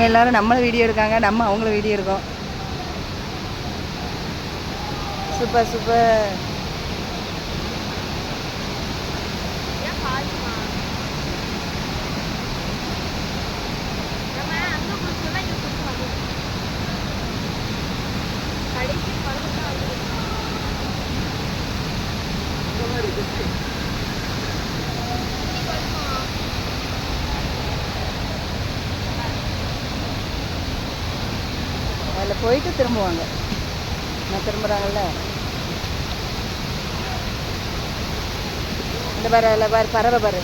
அவங்க எல்லாரும் நம்மளை வீடியோ எடுக்காங்க நம்ம அவங்கள வீடியோ எடுக்கோம். சூப்பர் சூப்பர் ஏன் பாருமா நம்ம அங்கே குடிச்சோம்னா இங்கே குடிச்சு கடைசி பழம் தான் அது அதில் போயிட்டு திரும்புவாங்க. நான் திரும்புகிறாங்கல்ல இந்த பாரு அதில் பாரு பறவை பாரு.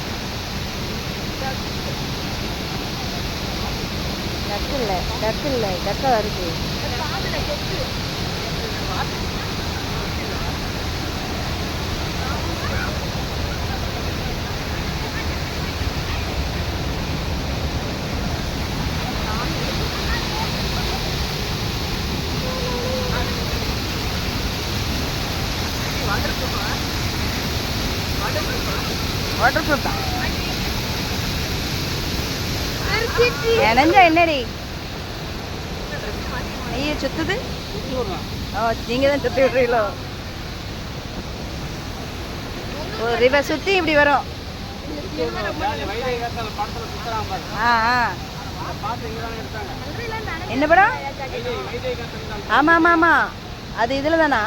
டக்கு இல்லை டக்கு இல்லை டக்கா வருது வாட்டர் ப்ரூஃப் தான் என்னடி? ஐயோ சுத்துது. ஓ நீங்கள் தான் சுற்றி விட்றீங்களோ ஓ ரிவர் சுற்றி இப்படி வரும். ஆ ஆ. என்ன படம்? ஆமாம் ஆமாம் ஆமாம் அது இதில் தானா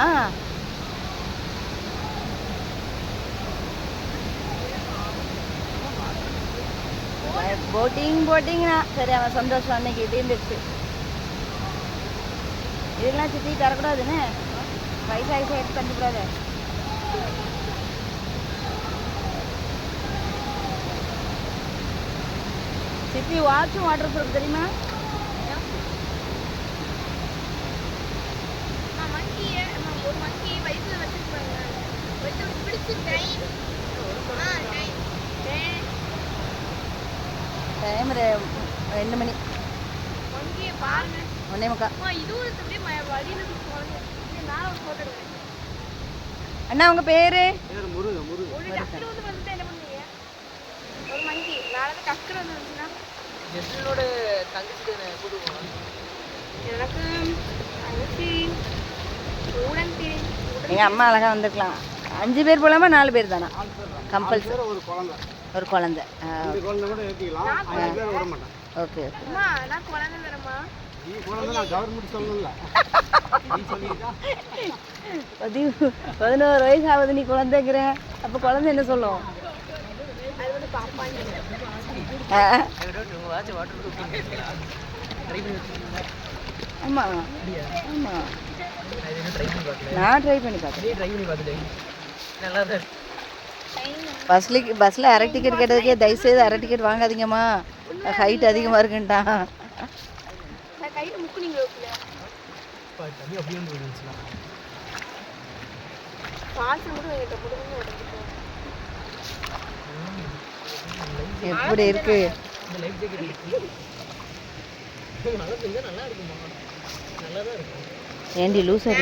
போட்டிங் போட்டிங்னா சரி அவன் சந்தோஷம் அன்னைக்கு தீர்ந்துருச்சு இதெல்லாம் சுற்றி தரக்கூடாதுன்னு பைசா வயசு எடுத்து பண்ணிக்கூடாது. சித்தி வாட்சும் வாட்டர் ப்ரூஃப் தெரியுமா? வந்துச்சுன்னா? ஜெஸ்டினோட தங்கச்சிக்கு கூட்டு போகணும் எனக்கு அரிசி உடன் திரி எங்கள் அம்மா அழகாக வந்துருக்கலாம். அஞ்சு பேர் போலாமா நாலு பேர் தானா. கம்பல்சரி ஒரு குழந்தை. ஒரு குழந்தை. ஓகே அம்மா நான் குழந்தை தரமா நீ குழந்தை நான் கவர்மெண்ட் சொல்லல. நீ சொல்லிட்டா? பதி பதினோரு வயசு ஆகுது நீ குழந்தைங்கிற அப்போ குழந்தை என்ன சொல்லும்? அது வந்து பாப்பான்னு ஆ. வாட்ச் வாட்டர் ப்ரூஃப் ட்ரை பண்ணி வச்சுருக்கீங்களா ஆமாம் ஆமாம் அது இன்னும் ட்ரை பண்ணி பார்க்கல நான் ட்ரை பண்ணி பார்த்தேன் ட்ரை பண்ணி பார்த்துட்டேன் நல்லா தான் இருக்கு. பஸ்ஸில் பஸ்ஸில் அரை டிக்கெட் கேட்டதுக்கே தயவுசெய்து அரை டிக்கெட் வாங்காதீங்கம்மா. ஹைட் அதிகமாக இருக்குன்ட்டான். எப்படி இருக்கு? ஏண்டி லூஸ் நீ?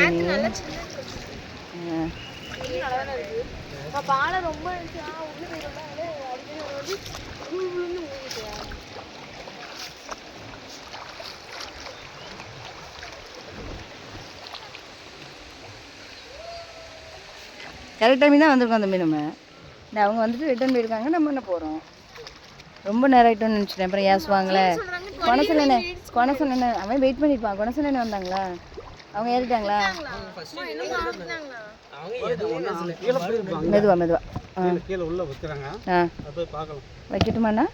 பாலை ரொம்ப இருந்துச்சுன்னா உள்ள போயிடும்ல அப்படியே வந்து உழுந்து ஊறிட்டு கரெக்ட் டைம் தான் வந்திருக்கோம் தம்பி நம்ம. இந்த அவங்க வந்துட்டு ரிட்டர்ன் போயிருக்காங்க நம்ம என்ன போகிறோம் ரொம்ப நேரம் ஆகிட்டோம்னு நினச்சிட்டேன். அப்புறம் ஏசுவாங்களே குணசல் என்ன குணசல் என்ன அவன் வெயிட் பண்ணியிருப்பான் குணசல் என்ன வந்தாங்களா? அவங்க ஏறிட்டாங்களா? மெதுவா மெதுவா. கீழே கீழே உள்ள வைக்கிறாங்க. வைக்கட்டுமாண்ணா?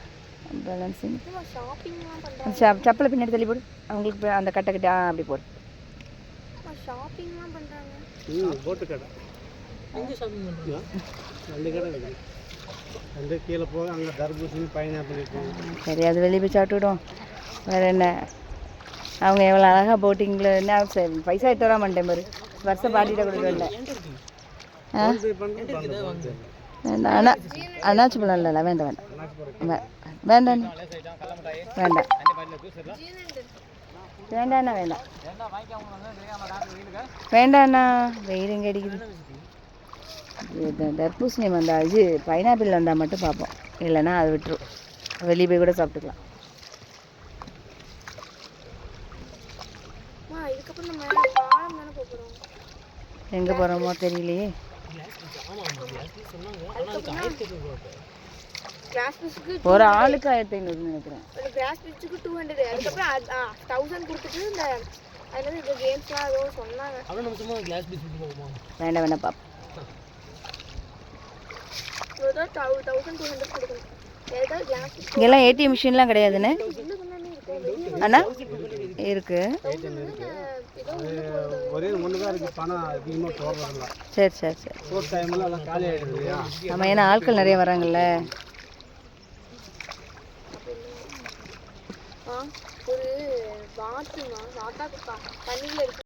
பேலன்ஸிங் சப்பலை பின்னாடி தள்ளி போடு. அவங்களுக்கு அந்த கட்டை கட்டி ஆ அப்படி போடு. ஷாப்பிங்லாம் பண்ணுறாங்க ம் போட்டு கடை. எங்கே ஷாப்பிங் பண்ணுறீங்க ரெண்டு கடை ரெண்டு கீழே போக அங்கே தர்பூசணி பைனாப்பிள் இருக்கும். சரி அது வெளியே போய் சாப்பிட்டுவிடும் வேறு என்ன? அவங்க எவ்வளோ அழகாக போட்டிங்கில் என்ன பைசா எடுத்து வர மாட்டேன் பாரு. வருஷம் பாட்டிகிட்ட கொடுக்கல வேண்டாம். அண்ணா அண்ணாச்சி பழம் இல்லை வேண்டாம் வேண்டாம். வே- வேண்டாம். வேண்டாம். வேண்டாண்ணா வேண்டாம். வேண்டாண்ணா வெயில் எங்கே அடிக்குது? தர்பூசணி வந்தா இது பைனாப்பிள் வந்தால் மட்டும் பார்ப்போம். இல்லைன்னா அது விட்டுரும். வெளியே போய் கூட சாப்பிட்டுக்கலாம். எங்கே போகிறோமோ தெரியலையே. ஒரு ஆளுக்கு ஆயிரத்தி ஐநூறுன்னு நினைக்கிறேன். கிளாஸ் பீஸுக்கு டூ ஹண்ட்ரட் அதுக்கப்புறம் தௌசண்ட் கொடுத்துட்டு இந்த அதில் இந்த கேம்ஸ்லாம் ஏதோ சொன்னாங்க. அவ்வளோ நம்ம சும்மா கிளாஸ் விட்டு போகுமா வேண்டாம் வேண்டாம் பாப்பா இங்கெல்லாம் ஏடிஎம் மிஷின்லாம் கிடையாதுண்ணே அண்ணா? இருக்கு. ஏதோ ஒரே ஒன்று தான் இருக்குது பணம் அதிகமாக போடுறதில்ல சரி சரி சரி. ஷோட் டைமில் எல்லாம் காலி ஆகிடுது இல்லையா? நம்ம ஏன்னா ஆட்கள் நிறைய வராங்கல்ல. ஒரு வாத்துமா வாத்தா குத்தா தண்ணியில் இருக்கு.